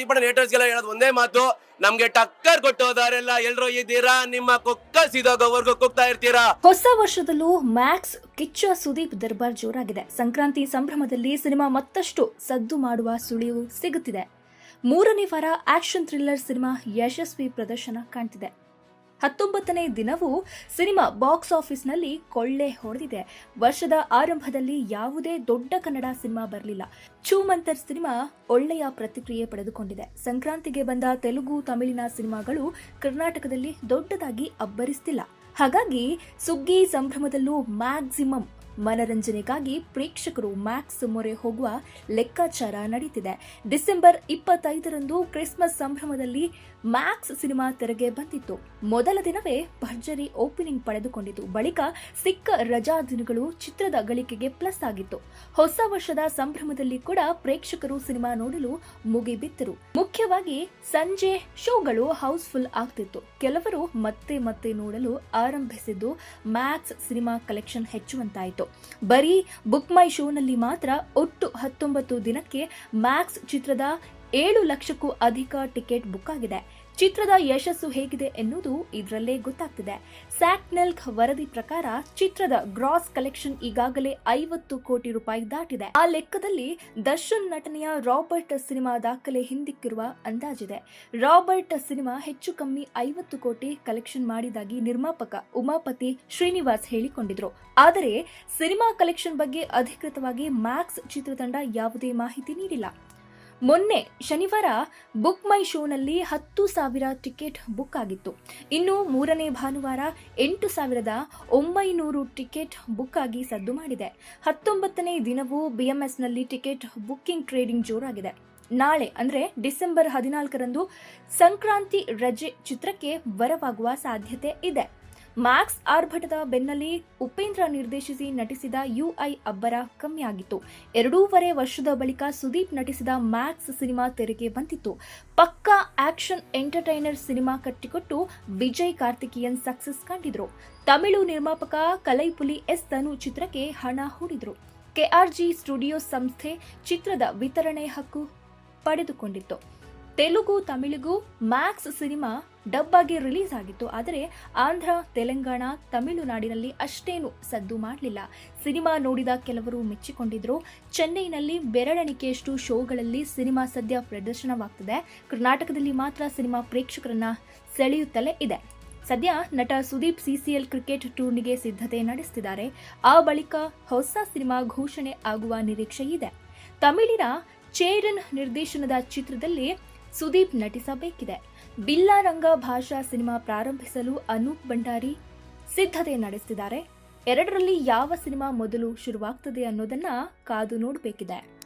ದೀಪಣ್ಣ ಲೇಟರ್ಸ್ಗೆಲ್ಲ ಹೇಳೋದು ಒಂದೇ ಮಾತು, ನಮ್ಗೆ ಟಕ್ಕರ್ ಕೊಟ್ಟೋದಾರೆಲ್ಲ ಎಲ್ರೂ ಇದ್ದೀರಾ? ನಿಮ್ಮ ಕುಕ್ಕ ಸಿದೋಗೋವರೆಗೂ ಕುಗ್ತಾ ಇರ್ತೀರಾ? ಹೊಸ ವರ್ಷದಲ್ಲೂ ಮ್ಯಾಕ್ಸ್ ಕಿಚ್ಚ ಸುದೀಪ್ ದರ್ಬಾರ್ ಜೋರಾಗಿದೆ. ಸಂಕ್ರಾಂತಿ ಸಂಭ್ರಮದಲ್ಲಿ ಸಿನಿಮಾ ಮತ್ತಷ್ಟು ಸದ್ದು ಮಾಡುವ ಸುಳಿವು ಸಿಗುತ್ತಿದೆ. ಮೂರನೇ ವಾರ ಆಕ್ಷನ್ ಥ್ರಿಲ್ಲರ್ ಸಿನಿಮಾ ಯಶಸ್ವಿ ಪ್ರದರ್ಶನ ಕಾಣ್ತಿದೆ. ಹತ್ತೊಂಬತ್ತನೇ ದಿನವೂ ಸಿನಿಮಾ ಬಾಕ್ಸ್ ಆಫೀಸ್ನಲ್ಲಿ ಕೊಳ್ಳೆ ಹೊಡೆದಿದೆ. ವರ್ಷದ ಆರಂಭದಲ್ಲಿ ಯಾವುದೇ ದೊಡ್ಡ ಕನ್ನಡ ಸಿನಿಮಾ ಬರಲಿಲ್ಲ. ಚೂಮಂತರ್ ಸಿನಿಮಾ ಒಳ್ಳೆಯ ಪ್ರತಿಕ್ರಿಯೆ ಪಡೆದುಕೊಂಡಿದೆ. ಸಂಕ್ರಾಂತಿಗೆ ಬಂದ ತೆಲುಗು, ತಮಿಳಿನ ಸಿನಿಮಾಗಳು ಕರ್ನಾಟಕದಲ್ಲಿ ದೊಡ್ಡದಾಗಿ ಅಬ್ಬರಿಸ್ತಿಲ್ಲ. ಹಾಗಾಗಿ ಸುಗ್ಗಿ ಸಂಭ್ರಮದಲ್ಲೂ ಮ್ಯಾಕ್ಸಿಮಮ್ ಮನರಂಜನೆಗಾಗಿ ಪ್ರೇಕ್ಷಕರು ಮ್ಯಾಕ್ಸ್ ಮೊರೆ ಹೋಗುವ ಲೆಕ್ಕಾಚಾರ ನಡೀತಿದೆ. ಡಿಸೆಂಬರ್ ಇಪ್ಪತ್ತೈದರಂದು ಕ್ರಿಸ್ಮಸ್ ಸಂಭ್ರಮದಲ್ಲಿ ಮ್ಯಾಕ್ಸ್ ಸಿನಿಮಾ ತೆರೆಗೆ ಬಂದಿತ್ತು. ಮೊದಲ ದಿನವೇ ಭರ್ಜರಿ ಓಪನಿಂಗ್ ಪಡೆದುಕೊಂಡಿತು. ಬಳಿಕ ಸಿಕ್ಕ ರಜಾ ದಿನಗಳು ಚಿತ್ರದ ಗಳಿಕೆಗೆ ಪ್ಲಸ್ ಆಗಿತ್ತು. ಹೊಸ ವರ್ಷದ ಸಂಭ್ರಮದಲ್ಲಿ ಕೂಡ ಪ್ರೇಕ್ಷಕರು ಸಿನಿಮಾ ನೋಡಲು ಮುಗಿಬಿತ್ತರು ಮುಖ್ಯವಾಗಿ ಸಂಜೆ ಶೋಗಳು ಹೌಸ್ಫುಲ್ ಆಗ್ತಿತ್ತು. ಕೆಲವರು ಮತ್ತೆ ಮತ್ತೆ ನೋಡಲು ಆರಂಭಿಸಿದ್ದು ಮ್ಯಾಕ್ಸ್ ಸಿನಿಮಾ ಕಲೆಕ್ಷನ್ ಹೆಚ್ಚುವಂತಾಯಿತು. ಬರೀ ಬುಕ್ ಮೈ ಶೋನಲ್ಲಿ ಮಾತ್ರ ಒಟ್ಟು ಹತ್ತೊಂಬತ್ತು ದಿನಕ್ಕೆ ಮ್ಯಾಕ್ಸ್ ಚಿತ್ರದ ಏಳು ಲಕ್ಷಕ್ಕೂ ಅಧಿಕ ಟಿಕೆಟ್ ಬುಕ್ ಆಗಿದೆ. ಚಿತ್ರದ ಯಶಸ್ಸು ಹೇಗಿದೆ ಎನ್ನುವುದು ಇದರಲ್ಲೇ ಗೊತ್ತಾಗ್ತಿದೆ. ಸ್ಯಾಕ್ನೆಲ್ಕ್ ವರದಿ ಪ್ರಕಾರ ಚಿತ್ರದ ಗ್ರಾಸ್ ಕಲೆಕ್ಷನ್ ಈಗಾಗಲೇ ಐವತ್ತು ಕೋಟಿ ರೂಪಾಯಿ ದಾಟಿದೆ. ಆ ಲೆಕ್ಕದಲ್ಲಿ ದರ್ಶನ್ ನಟನೆಯ ರಾಬರ್ಟ್ ಸಿನಿಮಾ ದಾಖಲೆ ಹಿಂದಿಕ್ಕಿರುವ ಅಂದಾಜಿದೆ. ರಾಬರ್ಟ್ ಸಿನಿಮಾ ಹೆಚ್ಚು ಕಮ್ಮಿ ಐವತ್ತು ಕೋಟಿ ಕಲೆಕ್ಷನ್ ಮಾಡಿದಾಗಿ ನಿರ್ಮಾಪಕ ಉಮಾಪತಿ ಶ್ರೀನಿವಾಸ್ ಹೇಳಿಕೊಂಡಿದ್ರು. ಆದರೆ ಸಿನಿಮಾ ಕಲೆಕ್ಷನ್ ಬಗ್ಗೆ ಅಧಿಕೃತವಾಗಿ ಮ್ಯಾಕ್ಸ್ ಚಿತ್ರತಂಡ ಯಾವುದೇ ಮಾಹಿತಿ ನೀಡಿಲ್ಲ. ಮೊನ್ನೆ ಶನಿವಾರ ಬುಕ್ ಮೈ ಶೋನಲ್ಲಿ ಹತ್ತು ಸಾವಿರ ಟಿಕೆಟ್ ಬುಕ್ ಆಗಿತ್ತು. ಇನ್ನು ಮೂರನೇ ಭಾನುವಾರ ಎಂಟು ಸಾವಿರದ ಒಂಬೈನೂರು ಟಿಕೆಟ್ ಬುಕ್ ಆಗಿ ಸದ್ದು ಮಾಡಿದೆ. ಹತ್ತೊಂಬತ್ತನೇ ದಿನವೂ ಬಿಎಂಎಸ್ನಲ್ಲಿ ಟಿಕೆಟ್ ಬುಕ್ಕಿಂಗ್ ಟ್ರೇಡಿಂಗ್ ಜೋರಾಗಿದೆ. ನಾಳೆ ಅಂದರೆ ಡಿಸೆಂಬರ್ ಹದಿನಾಲ್ಕರಂದು ಸಂಕ್ರಾಂತಿ ರಜೆ ಚಿತ್ರಕ್ಕೆ ಬರವಾಗುವ ಸಾಧ್ಯತೆ ಇದೆ. ಮ್ಯಾಕ್ಸ್ ಆರ್ಭಟದ ಬೆನ್ನಲ್ಲಿ ಉಪೇಂದ್ರ ನಿರ್ದೇಶಿಸಿ ನಟಿಸಿದ ಯುಐ ಅಬ್ಬರ ಕಮ್ಮಿಯಾಗಿತ್ತು. ಎರಡೂವರೆ ವರ್ಷದ ಬಳಿಕ ಸುದೀಪ್ ನಟಿಸಿದ ಮ್ಯಾಕ್ಸ್ ಸಿನಿಮಾ ತೆರೆಗೆ ಬಂದಿತ್ತು. ಪಕ್ಕಾ ಆಕ್ಷನ್ ಎಂಟರ್ಟೈನರ್ ಸಿನಿಮಾ ಕಟ್ಟಿಕೊಟ್ಟು ವಿಜಯ್ ಕಾರ್ತಿಕೇಯನ್ ಸಕ್ಸಸ್ ಕಂಡಿದ್ರು. ತಮಿಳು ನಿರ್ಮಾಪಕ ಕಲೈಪುಲಿ ಎಸ್ ತನು ಚಿತ್ರಕ್ಕೆ ಹಣ ಹೂಡಿದ್ರು. ಕೆಆರ್ಜಿ ಸ್ಟುಡಿಯೋ ಸಂಸ್ಥೆ ಚಿತ್ರದ ವಿತರಣೆ ಹಕ್ಕು ಪಡೆದುಕೊಂಡಿತ್ತು. ತೆಲುಗು, ತಮಿಳಿಗೂ ಮ್ಯಾಕ್ಸ್ ಸಿನಿಮಾ ಡಬ್ ಆಗಿ ರಿಲೀಸ್ ಆಗಿತ್ತು. ಆದರೆ ಆಂಧ್ರ, ತೆಲಂಗಾಣ, ತಮಿಳುನಾಡಿನಲ್ಲಿ ಅಷ್ಟೇನು ಸದ್ದು ಮಾಡಲಿಲ್ಲ. ಸಿನಿಮಾ ನೋಡಿದ ಕೆಲವರು ಮೆಚ್ಚಿಕೊಂಡಿದ್ರು. ಚೆನ್ನೈನಲ್ಲಿ ಬೆರಳೆಣಿಕೆಯಷ್ಟು ಶೋಗಳಲ್ಲಿ ಸಿನಿಮಾ ಸದ್ಯ ಪ್ರದರ್ಶನವಾಗ್ತಿದೆ. ಕರ್ನಾಟಕದಲ್ಲಿ ಮಾತ್ರ ಸಿನಿಮಾ ಪ್ರೇಕ್ಷಕರನ್ನ ಸೆಳೆಯುತ್ತಲೇ ಇದೆ. ಸದ್ಯ ನಟ ಸುದೀಪ್ ಸಿಸಿಎಲ್ ಕ್ರಿಕೆಟ್ ಟೂರ್ನಿಗೆ ಸಿದ್ಧತೆ ನಡೆಸುತ್ತಿದ್ದಾರೆ ಆ ಬಳಿಕ ಹೊಸ ಸಿನಿಮಾ ಘೋಷಣೆ ಆಗುವ ನಿರೀಕ್ಷೆ ಇದೆ. ತಮಿಳಿನ ಚೇರನ್ ನಿರ್ದೇಶನದ ಚಿತ್ರದಲ್ಲಿ ಸುದೀಪ್ ನಟಿಸಬೇಕಿದೆ. ಬಿಲ್ಲಾರಂಗ ಭಾಷಾ ಸಿನಿಮಾ ಪ್ರಾರಂಭಿಸಲು ಅನೂಪ್ ಭಂಡಾರಿ ಸಿದ್ಧತೆ ನಡೆಸಿದ್ದಾರೆ ಎರಡರಲ್ಲಿ ಯಾವ ಸಿನಿಮಾ ಮೊದಲು ಶುರುವಾಗ್ತದೆ ಅನ್ನೋದನ್ನ ಕಾದು ನೋಡಬೇಕಿದೆ.